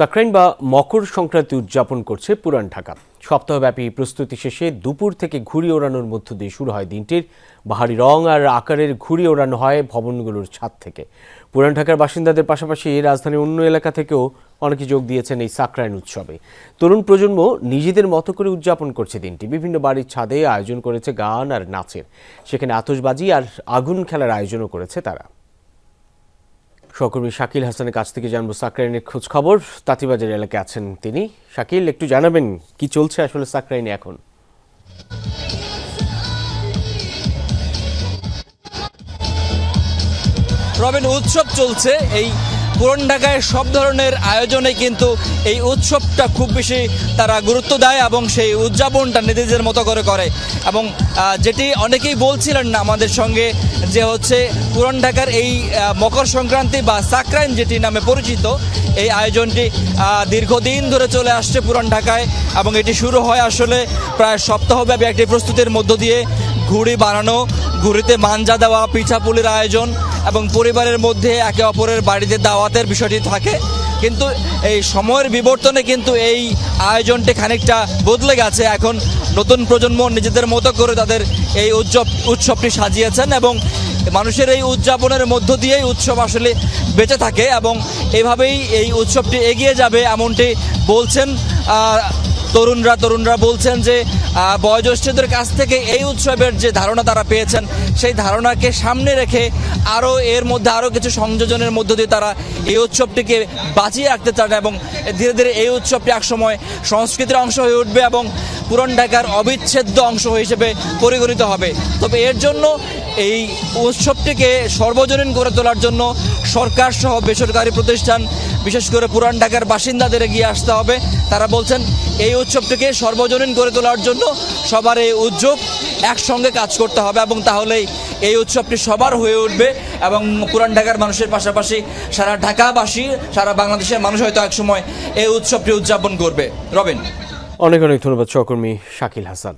সাকরাইন বা মকর সংক্রান্তি উদযাপন করছে পুরান ঢাকা। সপ্তাহব্যাপী প্রস্তুতি শেষে দুপুর থেকে ঘুড়ি ওড়ানোর মধ্য দিয়ে শুরু হয় দিনটির। বাহারি রং আর আকারের ঘুড়ি ওড়ানো হয় ভবনগুলোর ছাদ থেকে। পুরান ঢাকার বাসিন্দাদের পাশাপাশি রাজধানীর অন্য এলাকা থেকেও অনেকে যোগ দিয়েছেন এই সাকরাইন উৎসবে। তরুণ প্রজন্ম নিজেদের মতো করে উদযাপন করছে দিনটি। বিভিন্ন বাড়ির ছাদে আয়োজন করেছে গান আর নাচের। সেখানে আতশবাজি আর আগুন খেলার আয়োজনও করেছে তারা। সহকর্মী শাকিল হাসানের কাছ থেকে জানব সাকরাইনের খোঁজ খবর তাঁতিবাজার এলাকায় আছেন তিনি। শাকিল, একটু জানাবেন কি চলছে আসলে সাকরাইনে এখন? রবিন, উৎসব চলছে। এই পুরন ঢাকায় সব ধরনের আয়োজনে কিন্তু এই উৎসবটা খুব বেশি তারা গুরুত্ব দেয় এবং সেই উদযাপনটা নিজেদের মতো করে করে। এবং যেটি অনেকেই বলছিলেন না আমাদের সঙ্গে যে হচ্ছে পুরন ঢাকার এই মকর সংক্রান্তি বা সাকরাইন যেটি নামে পরিচিত, এই আয়োজনটি দীর্ঘদিন ধরে চলে আসছে পুরান ঢাকায় এবং এটি শুরু হয় আসলে প্রায় সপ্তাহব্যাপী একটি প্রস্তুতির মধ্য দিয়ে। ঘুড়ি বানানো, ঘুড়িতে মাঞ্জা দেওয়া, পিঠাপুলির আয়োজন এবং পরিবারের মধ্যে একে অপরের বাড়িতে দাওয়াতের বিষয়টি থাকে। কিন্তু এই সময়ের বিবর্তনে কিন্তু এই আয়োজনটি খানিকটা বদলে গেছে। এখন নতুন প্রজন্ম নিজেদের মতো করে তাদের এই উৎসব, উৎসবটি সাজিয়েছেন এবং মানুষের এই উদযাপনের মধ্য দিয়েই উৎসব আসলে বেঁচে থাকে এবং এভাবেই এই উৎসবটি এগিয়ে যাবে এমনটি বলছেন তরুণরা তরুণরা বলছেন যে বয়োজ্যেষ্ঠদের কাছ থেকে এই উৎসবের যে ধারণা তারা পেয়েছেন, সেই ধারণাকে সামনে রেখে আরও এর মধ্যে আরও কিছু সংযোজনের মধ্য দিয়ে তারা এই উৎসবটিকে বাঁচিয়ে রাখতে চান এবং ধীরে ধীরে এই উৎসবটি একসময় সংস্কৃতির অংশ হয়ে উঠবে এবং পুরন ঢাকার অবিচ্ছেদ্য অংশ হিসেবে পরিগণিত হবে। তবে এর জন্য এই উৎসবটিকে সর্বজনীন করে তোলার জন্য সরকার সহ বেসরকারি প্রতিষ্ঠান, বিশেষ করে পুরান ঢাকার বাসিন্দাদের এগিয়ে আসতে হবে। তারা বলছেন এই উৎসবটিকে সর্বজনীন গড়ে তোলার জন্য সবার এই উদ্যোগ একসঙ্গে কাজ করতে হবে এবং তাহলেই এই উৎসবটি সবার হয়ে উঠবে এবং পুরান ঢাকার মানুষের পাশাপাশি সারা ঢাকাবাসী, সারা বাংলাদেশের মানুষ হয়তো একসময় এই উৎসবটি উদযাপন করবে। রবিন। অনেক অনেক ধন্যবাদ সহকর্মী শাকিল হাসান।